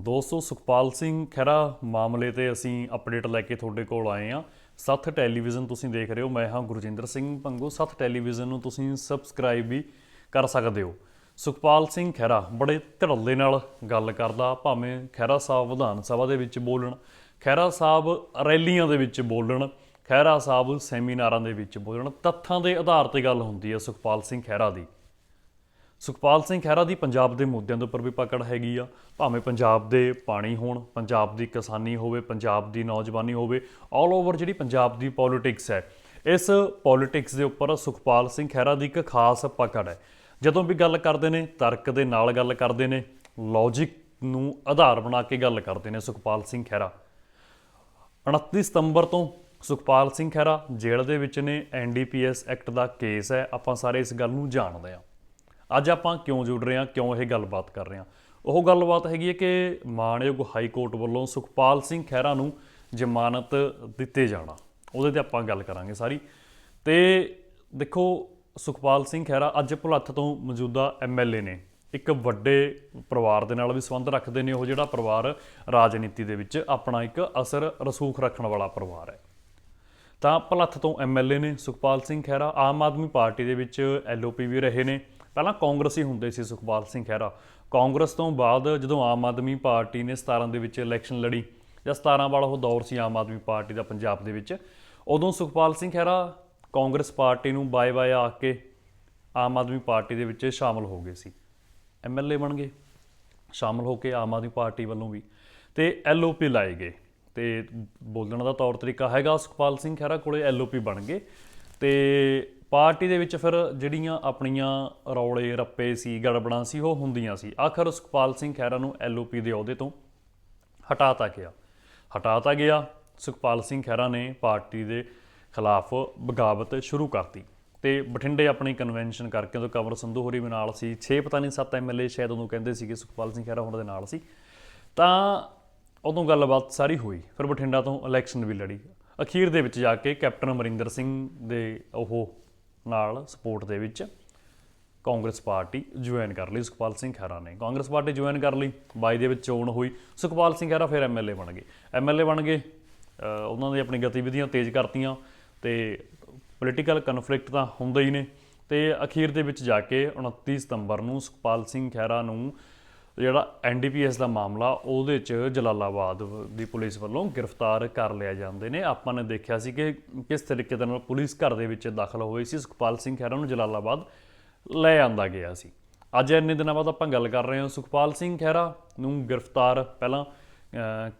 ਦੋਸਤੋ ਸੁਖਪਾਲ ਸਿੰਘ, ਖਹਿਰਾ ਮਾਮਲੇ ਤੇ ਅਸੀਂ ਅਪਡੇਟ ਲੈ ਕੇ ਤੁਹਾਡੇ ਕੋਲ ਆਏ ਹਾਂ। ਸੱਥ ਟੈਲੀਵਿਜ਼ਨ ਤੁਸੀਂ ਦੇਖ ਰਹੇ ਹੋ। ਮੈਂ ਹਾਂ ਗੁਰਜਿੰਦਰ ਸਿੰਘ ਭੰਗੂ ਸੱਥ ਟੈਲੀਵਿਜ਼ਨ ਨੂੰ ਤੁਸੀਂ ਸਬਸਕ੍ਰਾਈਬ ਵੀ ਕਰ ਸਕਦੇ ਹੋ। ਸੁਖਪਾਲ ਸਿੰਘ, ਖਹਿਰਾ ਬੜੇ ਧੜੱਲੇ ਨਾਲ ਗੱਲ ਕਰਦਾ। ਭਾਵੇਂ ਖਹਿਰਾ ਸਾਹਿਬ ਵਿਧਾਨ ਸਭਾ ਦੇ ਵਿੱਚ ਬੋਲਣ, ਖਹਿਰਾ ਸਾਹਿਬ ਰੈਲੀਆਂ ਦੇ ਵਿੱਚ ਬੋਲਣ, ਖਹਿਰਾ ਸਾਹਿਬ ਸੈਮੀਨਾਰਾਂ ਦੇ ਵਿੱਚ ਬੋਲਣ, ਤੱਥਾਂ ਦੇ ਆਧਾਰ ਤੇ ਗੱਲ ਹੁੰਦੀ ਹੈ ਸੁਖਪਾਲ ਸਿੰਘ, ਖਹਿਰਾ ਦੀ। ਸੁਖਪਾਲ ਸਿੰਘ ਖਹਿਰਾ ਦੀ ਪੰਜਾਬ ਦੇ ਮੁੱਦਿਆਂ ਦੇ ਉੱਪਰ ਵੀ ਪਕੜ ਹੈਗੀ ਆ। ਭਾਵੇਂ ਪੰਜਾਬ ਦੇ ਪਾਣੀ ਹੋਣ, ਪੰਜਾਬ ਦੀ ਕਿਸਾਨੀ ਹੋਵੇ, ਪੰਜਾਬ ਦੀ ਨੌਜਵਾਨੀ ਹੋਵੇ ਆਲ ਓਵਰ ਜਿਹੜੀ ਪੰਜਾਬ ਦੀ ਪੋਲਿਟਿਕਸ ਹੈ, ਇਸ ਪੋਲਿਟਿਕਸ ਦੇ ਉੱਪਰ ਸੁਖਪਾਲ ਸਿੰਘ ਖਹਿਰਾ ਦੀ ਇੱਕ ਖਾਸ ਪਕੜ ਹੈ। ਜਦੋਂ ਵੀ ਗੱਲ ਕਰਦੇ ਨੇ, ਤਰਕ ਦੇ ਨਾਲ ਗੱਲ ਕਰਦੇ ਨੇ ਲੌਜੀਕ ਨੂੰ ਆਧਾਰ ਬਣਾ ਕੇ ਗੱਲ ਕਰਦੇ ਨੇ ਸੁਖਪਾਲ ਸਿੰਘ ਖਹਿਰਾ। 29 ਸਤੰਬਰ ਤੋਂ ਸੁਖਪਾਲ ਸਿੰਘ ਖਹਿਰਾ ਜੇਲ੍ਹ ਦੇ ਵਿੱਚ ਨੇ ਐਨਡੀਪੀਐਸ ਐਕਟ ਦਾ ਕੇਸ ਹੈ, ਆਪਾਂ ਸਾਰੇ ਇਸ ਗੱਲ ਨੂੰ ਜਾਣਦੇ ਹਾਂ। ਅੱਜ ਆਪਾਂ ਕਿਉਂ ਜੁੜ ਰਹੇ ਹਾਂ, ਕਿਉਂ ਇਹ ਗੱਲਬਾਤ ਕਰ ਰਹੇ ਹਾਂ? ਉਹ ਗੱਲਬਾਤ ਹੈਗੀ ਹੈ ਕਿ ਮਾਣਯੋਗ ਹਾਈ ਕੋਰਟ ਵੱਲੋਂ ਸੁਖਪਾਲ ਸਿੰਘ ਖਹਿਰਾ ਨੂੰ ਜ਼ਮਾਨਤ ਦਿੱਤੇ ਜਾਣਾ। ਉਹਦੇ ਤੇ ਆਪਾਂ ਗੱਲ ਕਰਾਂਗੇ ਸਾਰੀ। ਤੇ ਦੇਖੋ, ਸੁਖਪਾਲ ਸਿੰਘ ਖਹਿਰਾ ਅੱਜ ਭੁਲੱਥ ਤੋਂ ਮੌਜੂਦਾ ਐਮਐਲਏ ਨੇ। ਇੱਕ ਵੱਡੇ ਪਰਿਵਾਰ ਦੇ ਨਾਲ ਵੀ ਸੰਬੰਧ ਰੱਖਦੇ ਨੇ ਉਹ ਜਿਹੜਾ ਪਰਿਵਾਰ ਰਾਜਨੀਤੀ ਦੇ ਵਿੱਚ ਆਪਣਾ ਇੱਕ ਅਸਰ ਰਸੂਖ ਰੱਖਣ ਵਾਲਾ ਪਰਿਵਾਰ ਹੈ। ਤਾਂ ਭਲੱਥ ਤੋਂ ਐਮਐਲਏ ਨੇ ਸੁਖਪਾਲ ਸਿੰਘ ਖਹਿਰਾ, ਆਮ ਆਦਮੀ ਪਾਰਟੀ ਦੇ ਵਿੱਚ ਐਲਓਪੀ ਵੀ ਰਹੇ ਨੇ। ਪਹਿਲਾਂ ਕਾਂਗਰਸੀ ਹੁੰਦੇ ਸੀ ਸੁਖਪਾਲ ਸਿੰਘ ਖਹਿਰਾ। ਕਾਂਗਰਸ ਤੋਂ ਬਾਅਦ ਜਦੋਂ ਆਮ ਆਦਮੀ ਪਾਰਟੀ ਨੇ 17 ਦੇ ਵਿੱਚ ਇਲੈਕਸ਼ਨ ਲੜੀ ਜਾਂ 17 ਵਾਲਾ ਉਹ ਦੌਰ ਸੀ ਆਮ ਆਦਮੀ ਪਾਰਟੀ ਦਾ ਪੰਜਾਬ ਦੇ ਵਿੱਚ, ਉਦੋਂ ਸੁਖਪਾਲ ਸਿੰਘ ਖਹਿਰਾ ਕਾਂਗਰਸ ਪਾਰਟੀ ਨੂੰ ਬਾਏ ਬਾਏ ਆ ਕੇ ਆਮ ਆਦਮੀ ਪਾਰਟੀ ਦੇ ਵਿੱਚ ਸ਼ਾਮਲ ਹੋ ਗਏ ਸੀ। ਐਮਐਲਏ ਬਣ ਗਏ, ਸ਼ਾਮਲ ਹੋ ਕੇ ਆਮ ਆਦਮੀ ਪਾਰਟੀ ਵੱਲੋਂ ਵੀ। ਤੇ ਐਲਓਪੀ ਲਾਏ ਗਏ। ਤੇ ਬੋਲਣ ਦਾ ਤੌਰ ਤਰੀਕਾ ਹੈਗਾ ਸੁਖਪਾਲ ਸਿੰਘ ਖਹਿਰਾ ਕੋਲੇ ਐਲਓਪੀ ਬਣ ਗਏ। ਤੇ ਪਾਰਟੀ ਦੇ ਵਿੱਚ ਫਿਰ ਜਿਹੜੀਆਂ ਆਪਣੀਆਂ ਰੌਲੇ ਰੱਪੇ ਸੀ, ਗੜਬੜਾਂ ਸੀ, ਉਹ ਹੁੰਦੀਆਂ ਸੀ। ਆਖਰ ਸੁਖਪਾਲ ਸਿੰਘ ਖਹਿਰਾ ਨੂੰ ਐਲਓਪੀ ਦੇ ਅਹੁਦੇ ਤੋਂ ਹਟਾਤਾ ਗਿਆ। ਹਟਾਤਾ ਗਿਆ, ਸੁਖਪਾਲ ਸਿੰਘ ਖਹਿਰਾ ਨੇ ਪਾਰਟੀ ਦੇ ਖਿਲਾਫ ਬਗਾਵਤ ਸ਼ੁਰੂ ਕਰਤੀ ਤੇ ਬਠਿੰਡੇ ਆਪਣੀ ਕਨਵੈਨਸ਼ਨ ਕਰਕੇ ਉਦੋਂ ਕਮਰ ਸੰਧੂ ਹੋਰੀ ਵੀ ਨਾਲ ਸੀ। 6 ਪਤਾ ਨਹੀਂ 7 ਐਮਐਲਏ ਸ਼ਾਇਦ ਉਦੋਂ ਕਹਿੰਦੇ ਸੀ ਕਿ ਸੁਖਪਾਲ ਸਿੰਘ ਖਹਿਰਾ ਉਹਨਾਂ ਦੇ ਨਾਲ ਸੀ। ਤਾਂ ਉਦੋਂ ਗੱਲਬਾਤ ਸਾਰੀ ਹੋਈ, ਫਿਰ ਬਠਿੰਡਾ ਤੋਂ ਇਲੈਕਸ਼ਨ ਵੀ ਲੜੀ। ਅਖੀਰ ਦੇ ਵਿੱਚ ਜਾ ਕੇ ਕੈਪਟਨ ਅਮਰਿੰਦਰ ਸਿੰਘ ਦੇ ਉਹ ਨਾਲ ਸਪੋਰਟ ਦੇ ਵਿੱਚ ਕਾਂਗਰਸ ਪਾਰਟੀ ਜੁਆਇਨ ਕਰ ਲਈ। ਸੁਖਪਾਲ ਸਿੰਘ ਖਹਿਰਾ ਨੇ ਕਾਂਗਰਸ ਪਾਰਟੀ ਜੁਆਇਨ ਕਰ ਲਈ। 22 ਦੇ ਵਿੱਚ ਚੋਣ ਹੋਈ। ਸੁਖਪਾਲ ਸਿੰਘ ਖਹਿਰਾ ਫਿਰ ਐਮਐਲਏ ਬਣ ਗਏ। ਐਮਐਲਏ ਬਣ ਗਏ। ਉਹਨਾਂ ਨੇ ਆਪਣੀ ਗਤੀਵਿਧੀਆਂ ਤੇਜ਼ ਕਰਤੀਆਂ ਤੇ ਪੋਲੀਟੀਕਲ ਕਨਫਲਿਕਟ ਤਾਂ ਹੁੰਦੇ ਹੀ ਨੇ। ਤੇ ਅਖੀਰ ਦੇ ਵਿੱਚ ਜਾ ਕੇ 29 ਸਤੰਬਰ ਨੂੰ ਸੁਖਪਾਲ ਸਿੰਘ ਖਹਿਰਾ ਨੂੰ ਜਿਹੜਾ ਐਨਡੀਪੀਐਸ ਦਾ ਮਾਮਲਾ, ਉਹਦੇ 'ਚ ਜਲਾਲਾਬਾਦ ਦੀ ਪੁਲਿਸ ਵੱਲੋਂ ਗ੍ਰਿਫਤਾਰ ਕਰ ਲਿਆ ਜਾਂਦੇ ਨੇ। ਆਪਾਂ ਨੇ ਦੇਖਿਆ ਸੀ ਕਿ ਕਿਸ ਤਰੀਕੇ ਦੇ ਨਾਲ ਪੁਲਿਸ ਘਰ ਦੇ ਵਿੱਚ ਦਾਖਲ ਹੋਈ ਸੀ। ਸੁਖਪਾਲ ਸਿੰਘ ਖਹਿਰਾ ਨੂੰ ਜਲਾਲਾਬਾਦ ਲੈ ਆਂਦਾ ਗਿਆ ਸੀ। ਅੱਜ ਇੰਨੇ ਦਿਨਾਂ ਬਾਅਦ ਆਪਾਂ ਗੱਲ ਕਰ ਰਹੇ ਹਾਂ। ਸੁਖਪਾਲ ਸਿੰਘ ਖਹਿਰਾ ਨੂੰ ਗ੍ਰਿਫਤਾਰ ਪਹਿਲਾਂ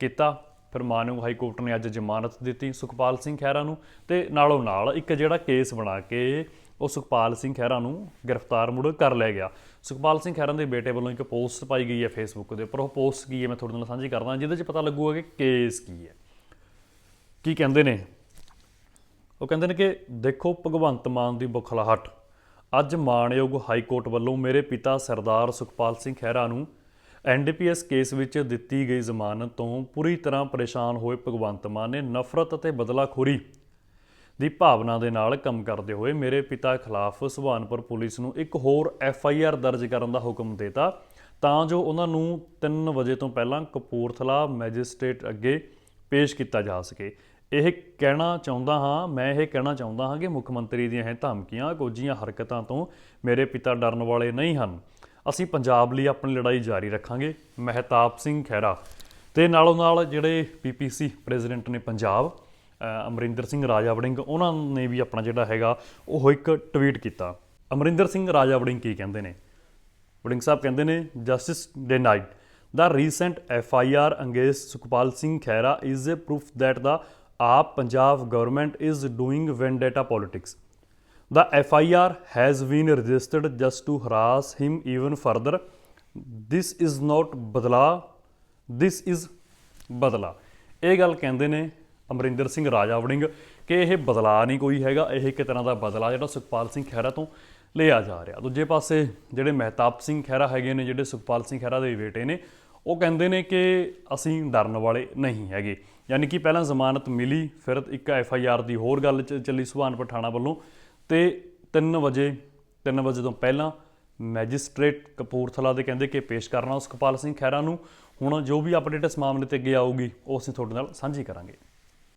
ਕੀਤਾ। ਫਿਰ ਮਾਨਯੋਗ ਹਾਈ ਕੋਰਟ ਨੇ ਅੱਜ ਜ਼ਮਾਨਤ ਦਿੱਤੀ ਸੁਖਪਾਲ ਸਿੰਘ ਖਹਿਰਾ ਨੂੰ। ਤੇ ਨਾਲੋਂ ਨਾਲ ਇੱਕ ਜਿਹੜਾ ਕੇਸ ਬਣਾ ਕੇ ਉਹ ਸੁਖਪਾਲ ਸਿੰਘ ਖਹਿਰਾ ਨੂੰ ਗ੍ਰਿਫਤਾਰ ਮੁੜ ਕਰ ਲਿਆ ਗਿਆ। ਸੁਖਪਾਲ ਸਿੰਘ ਖਹਿਰਾ ਦੇ ਬੇਟੇ ਵੱਲੋਂ ਇੱਕ ਪੋਸਟ ਪਾਈ ਗਈ ਹੈ ਫੇਸਬੁੱਕ ਦੇ ਉੱਪਰ। ਉਹ ਪੋਸਟ ਕੀ ਹੈ ਮੈਂ ਤੁਹਾਡੇ ਨਾਲ ਸਾਂਝੀ ਕਰਦਾ ਜਿਹਦੇ 'ਚ ਪਤਾ ਲੱਗੂਗਾ ਕਿ ਕੇਸ ਕੀ ਹੈ। ਕੀ ਕਹਿੰਦੇ ਨੇ? ਉਹ ਕਹਿੰਦੇ ਨੇ ਕਿ ਦੇਖੋ ਭਗਵੰਤ ਮਾਨ ਦੀ ਬੁਖਲਾਹਟ। ਅੱਜ ਮਾਣਯੋਗ ਹਾਈ ਕੋਰਟ ਵੱਲੋਂ ਮੇਰੇ ਪਿਤਾ ਸਰਦਾਰ ਸੁਖਪਾਲ ਸਿੰਘ ਖਹਿਰਾ ਨੂੰ ਐਨਡੀਪੀਐਸ ਕੇਸ ਵਿੱਚ ਦਿੱਤੀ ਗਈ ਜ਼ਮਾਨਤ ਤੋਂ ਪੂਰੀ ਤਰ੍ਹਾਂ ਪਰੇਸ਼ਾਨ ਹੋਏ ਭਗਵੰਤ ਮਾਨ ਨੇ ਨਫ਼ਰਤ ਅਤੇ ਬਦਲਾਖੋਰੀ ਦੀ ਭਾਵਨਾ ਦੇ ਨਾਲ ਕੰਮ ਕਰਦੇ ਹੋਏ ਮੇਰੇ ਪਿਤਾ ਖਿਲਾਫ ਸੁਭਾਨਪੁਰ ਪੁਲਿਸ ਨੂੰ ਇੱਕ ਹੋਰ ਐਫ ਆਈ ਆਰ ਦਰਜ ਕਰਨ ਦਾ ਹੁਕਮ ਦਿੱਤਾ, ਤਾਂ ਜੋ ਉਹਨਾਂ ਨੂੰ 3 ਵਜੇ ਤੋਂ ਪਹਿਲਾਂ ਕਪੂਰਥਲਾ ਮੈਜਿਸਟ੍ਰੇਟ ਅੱਗੇ ਪੇਸ਼ ਕੀਤਾ ਜਾ ਸਕੇ। ਇਹ ਕਹਿਣਾ ਚਾਹੁੰਦਾ ਹਾਂ, ਮੈਂ ਇਹ ਕਹਿਣਾ ਚਾਹੁੰਦਾ ਹਾਂ ਕਿ ਮੁੱਖ ਮੰਤਰੀ ਦੀਆਂ ਇਹ ਧਮਕੀਆਂ ਕੋਝੀਆਂ ਹਰਕਤਾਂ ਤੋਂ ਮੇਰੇ ਪਿਤਾ ਡਰਨ ਵਾਲੇ ਨਹੀਂ ਹਨ। ਅਸੀਂ ਪੰਜਾਬ ਲਈ ਆਪਣੀ ਲੜਾਈ ਜਾਰੀ ਰੱਖਾਂਗੇ। ਮਹਿਤਾਬ ਸਿੰਘ ਖਹਿਰਾ ਤੇ ਨਾਲੋਂ ਨਾਲ ਜਿਹੜੇ ਪੀਪੀਸੀ ਪ੍ਰੈਜ਼ੀਡੈਂਟ ਨੇ ਪੰਜਾਬ ਅਮਰਿੰਦਰ ਸਿੰਘ ਰਾਜਾ ਵੜਿੰਗ, ਉਹਨਾਂ ਨੇ ਵੀ ਆਪਣਾ ਜਿਹੜਾ ਹੈਗਾ, ਉਹ ਇੱਕ ਟਵੀਟ ਕੀਤਾ। ਅਮਰਿੰਦਰ ਸਿੰਘ ਰਾਜਾ ਵੜਿੰਗ ਕੀ ਕਹਿੰਦੇ ਨੇ? ਵੜਿੰਗ ਸਾਹਿਬ ਕਹਿੰਦੇ ਨੇ ਜਸਟਿਸ ਡੇਨਾਈਡ ਦਾ recent F I R ਅੰਗੇਜ਼ Sukhpal Singh Khaira is a proof that the AAP Punjab government is doing vendetta politics. The FIR has been registered just to harass him even further. This is not ਬਦਲਾ this is ਬਦਲਾ ਇਹ ਗੱਲ ਕਹਿੰਦੇ ਨੇ ਅਮਰਿੰਦਰ ਸਿੰਘ ਰਾਜਾ ਵੜਿੰਗ, ਕਿ ਇਹ ਬਦਲਾ ਨਹੀਂ ਕੋਈ ਹੈਗਾ, ਇਹ ਇੱਕ ਤਰ੍ਹਾਂ ਦਾ ਬਦਲਾ ਜਿਹੜਾ ਸੁਖਪਾਲ ਸਿੰਘ ਖਹਿਰਾ ਤੋਂ ਲਿਆ ਜਾ ਰਿਹਾ। ਦੂਜੇ ਪਾਸੇ ਜਿਹੜੇ ਮਹਿਤਾਬ ਸਿੰਘ ਖਹਿਰਾ ਹੈਗੇ ਨੇ, ਜਿਹੜੇ ਸੁਖਪਾਲ ਸਿੰਘ ਖਹਿਰਾ ਦੇ ਬੇਟੇ ਨੇ, ਉਹ ਕਹਿੰਦੇ ਨੇ ਕਿ ਅਸੀਂ ਡਰਨ ਵਾਲੇ ਨਹੀਂ ਹੈਗੇ। ਯਾਨੀ ਕਿ ਪਹਿਲਾਂ ਜ਼ਮਾਨਤ ਮਿਲੀ, ਫਿਰ ਇੱਕ ਐਫ ਆਈ ਆਰ ਦੀ ਹੋਰ ਗੱਲ ਚ- ਚੱਲੀ ਸੁਭਾਨਪੁਰ ਪਠਾਣਾ ਵੱਲੋਂ, ਤੇ 3 ਵਜੇ 3 ਵਜੇ ਤੋਂ ਪਹਿਲਾਂ ਮੈਜਿਸਟ੍ਰੇਟ ਕਪੂਰਥਲਾ ਦੇ ਕਹਿੰਦੇ ਕਿ ਪੇਸ਼ ਕਰਨਾ ਸੁਖਪਾਲ ਸਿੰਘ ਖਹਿਰਾ ਨੂੰ। ਹੁਣ ਜੋ ਵੀ ਅਪਡੇਟ ਇਸ ਮਾਮਲੇ ਤੇ ਅੱਗੇ ਆਊਗੀ, ਉਹ ਅਸੀਂ ਤੁਹਾਡੇ ਨਾਲ ਸਾਂਝੀ ਕਰਾਂਗੇ।